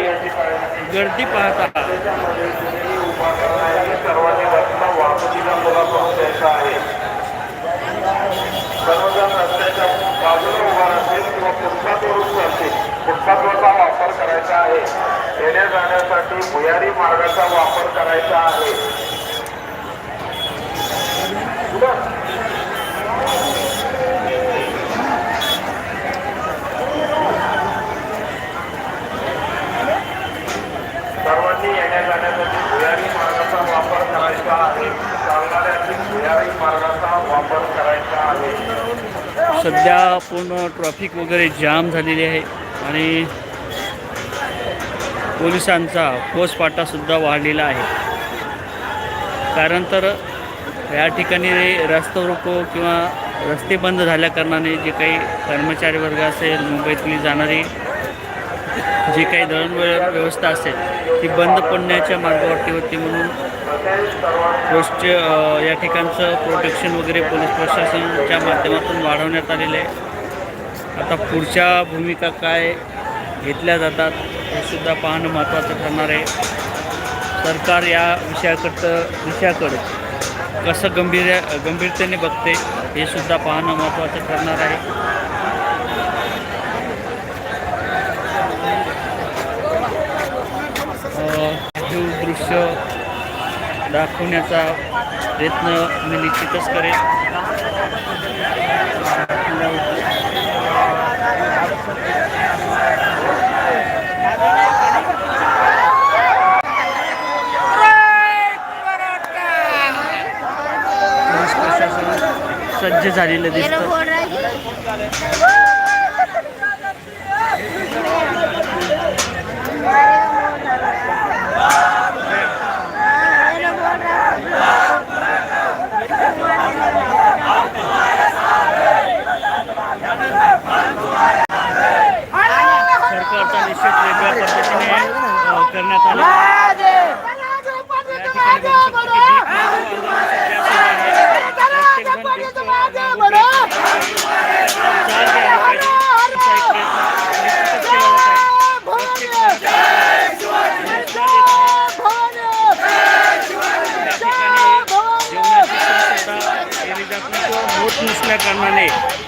गर्दी पाहता. सर्वजण रस्त्याच्या बाजूला उभा असेल किंवा फुटपाथवरून असेल फुटपाथवरचा वापर करायचा आहे येण्या जाण्यासाठी भुयारी मार्गाचा वापर करायचा आहे कुठं? सर्वांनी येण्या जाण्यासाठी भुयारी मार्गाचा वापर करायचा आहे भुयारी मार्गाचा वापर करायचा आहे सध्या पूर्ण ट्रॉफिक वगैरे जाम झालेली आहे आणि पोलिसांचा पोसपाटासुद्धा वाढलेला आहे. कारण तर या ठिकाणी रस्ता रोको किंवा रस्ते बंद झाल्या कारणाने जे काही कर्मचारी वर्ग असेल मुंबईतली जाणारी जी काही दळणवळण व्यवस्था असेल ती बंद पडण्याच्या मार्गावरती होती म्हणून पोस्टचे या ठिकाणचं प्रोटेक्शन वगैरे पोलीस प्रशासनाच्या माध्यमातून वाढवण्यात आलेलं आहे. आता पुढच्या भूमिका काय घेतल्या जातात हे सुद्धा पाहणं महत्त्वाचं ठरणार आहे. सरकार या विषयाकडं विषयाकडे कसं गंभीर गंभीरतेने बघते हे सुद्धा पाहणं महत्त्वाचं ठरणार आहे. दृश्य दाखवण्याचा प्रयत्न मी निश्चितच करेन. सज्ज झालेलं दिसतं. पद्धतीने करण्यात नाही होत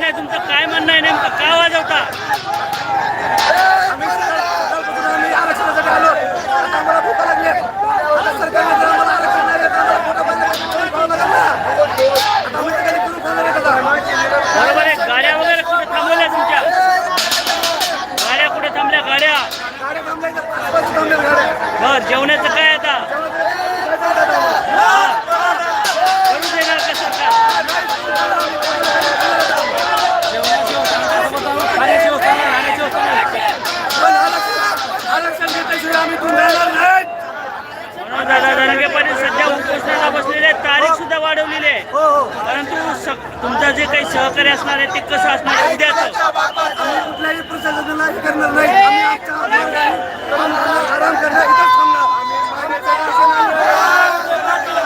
प्रश्न आहे तुमचं काय म्हणणं आहे? नेमकं का वाजवता? नाही? बरोबर आहे. गाड्या वगैरे कुठे थांबवल्या तुमच्या? गाड्या कुठे थांबल्या? गाड्या. बर जेवणाचं सहकार्य असणार आहे ते कसं असणार आहे उद्याचं कुठल्याही प्रशासनाला हे करणार नाही. आराम करणार इथंच थांबणार मागण्याचं आरक्षण आम्ही-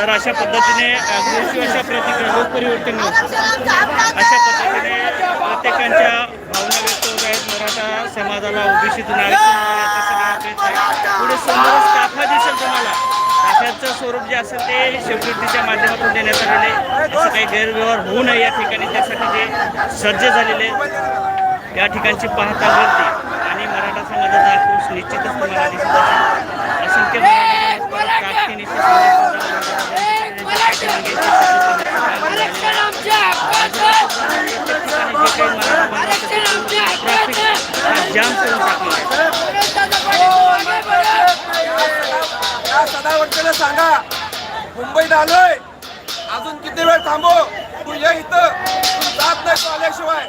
तर अशा पद्धतीने कृषी अशा प्रतिक्रिया लोकपरिवर्तन अशा पद्धतीने प्रत्येकांच्या भावना व्यक्त होत आहेत. मराठा समाजाला ओबीसीतून पुढे समोर ताफा दिसेल तुम्हाला. ताफ्याचं स्वरूप जे असेल ते शिवकृतीच्या माध्यमातून देण्यात आलेले आहे. असं काही गैरव्यवहार होऊ नये या ठिकाणी. त्यासाठी ते सज्ज झालेले या ठिकाणची पाहता गर्दी आणि मराठा समाजाचा आक्रोश निश्चितच तुम्हाला दिसत असेल. असंख्य मराठा जाम करून टाकला आहे या सांगा मुंबईत आलोय. अजून किती वेळ थांबो? तू ये इथं. तू जात नाही तू आल्याशिवाय.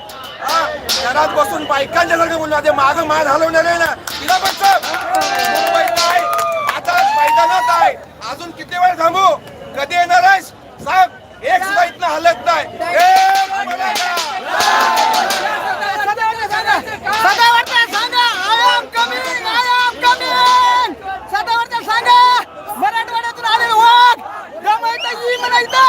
घरात बसून बायकांच्या सारखं बोलणार ते माझं मान हलवणार आहे ना. तिला पण मुंबईत आहे. आता मैदानात आहे. अजून किती वेळ थांबू? कधी येणार आहेस? सांग. एक सुद्धा हलत नाही. मराठा.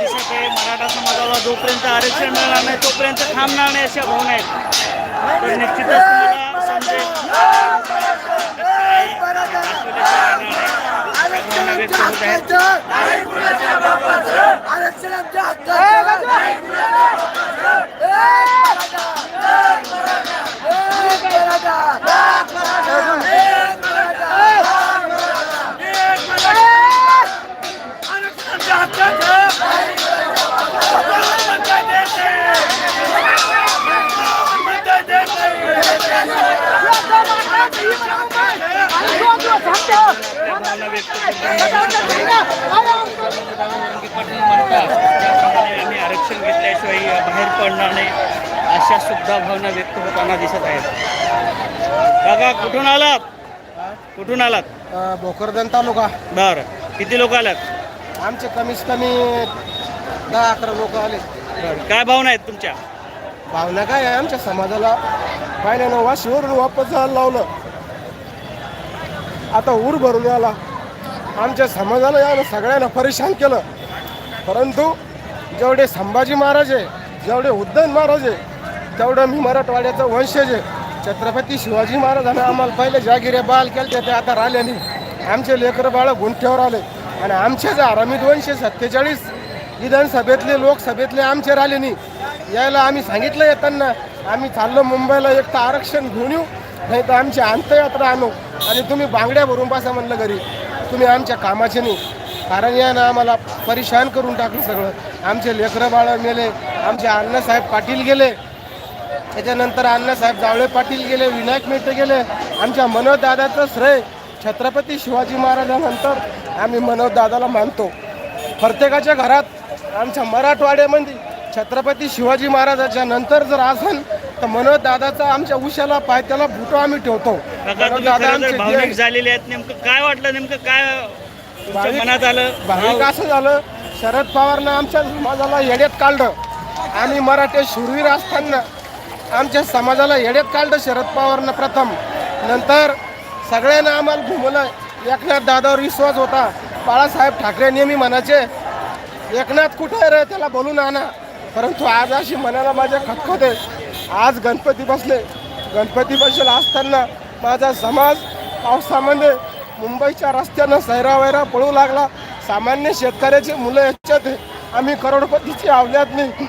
समाजाला जोपर्यंत आरक्षण मिळणार नाही तोपर्यंत थांबणार नाही अशा भावना आहेत. निश्चितच तुम्हाला समजेल. काय আরেকজনের पाटील म्हणतात त्याप्रमाणे आम्ही आरक्षण घेतल्याशिवाय बाहेर पडणार नाही अशा सुद्धा भावना व्यक्त होताना दिसत आहेत काका कुठून आलात कुठून आलात भोकरदन तालुका. बरं किती लोक आलात आमचे कमीत कमी दहा अकरा लोक आले. काय भावना आहेत तुमच्या भावना काय आहे? आमच्या समाजाला पाहिल्यानं वाशीवरून वापस जायला लावलं. आता ऊर भरून आला आमच्या समाजाला यानं सगळ्यांना परेशान केलं. परंतु जेवढे संभाजी महाराज आहे जेवढे उद्धन महाराज आहे तेवढं मी मराठवाड्याचा वंशज आहे. छत्रपती शिवाजी महाराजांना आम्हाला पहिले जागिरे बाल केले ते आता राहिले नाही. आमचे लेकरं बाळ गुंठ्यावर आले. आणि आमचे जे आरामी दोनशे सत्तेचाळीस विधानसभेतले लोकसभेतले आमचे राहिले नाही. यायला आम्ही सांगितलं येताना आम्ही चाललो मुंबईला एक तर आरक्षण घेऊन येऊ नाही तर आमची अंतयात्रा आणू. आणि तुम्ही बांगड्या भरून बसा म्हणलं घरी. तुम्ही आमच्या कामाचे नाही. कारण यानं आम्हाला परेशान करून टाकलं सगळं. आमचे लेकरं बाळं मेले आमचे अण्णासाहेब पाटील गेले. त्याच्यानंतर अण्णासाहेब जावळे पाटील गेले विनायक मेटे गेले. आमच्या मनोज दादाचं श्रेय छत्रपती शिवाजी महाराजानंतर आम्ही मनोजदादाला मानतो. प्रत्येकाच्या घरात आमच्या मराठवाड्यामध्ये छत्रपती शिवाजी महाराजाच्या नंतर जर असेल तर मनोज दादाचा आमच्या उशाला पायथ्याला बुटो आम्ही ठेवतो. काका मनोज तुम्ही दादा खरं आमचे भावनिक झालेले आहेत. नेमकं काय वाटलं? नेमकं काय तुमच्या भाविक- मनात आलं? भाविक असं झालं शरद पवारनं आमच्या समाजाला येड्यात काढलं. आम्ही मराठी शूरवीर असताना आमच्या समाजाला येड्यात काढलं शरद पवारनं प्रथम. नंतर सगळ्यांना आम्हाला घुमवलं एकनाथ दादावर विश्वास होता. बाळासाहेब ठाकरे नेहमी म्हणायचे एकनाथ कुठे आहे रे? त्याला बोलून आणा. परंतु आज अशी मनाला माझ्या खतखत. आहे आज गणपती बसले. गणपती बसले असताना माझा समाज पावसामध्ये मुंबईच्या रस्त्यानं सैरावैरा पळू लागला. सामान्य शेतकऱ्याची मुलं याच्यात आम्ही करोडपतीची आवल्यात नाही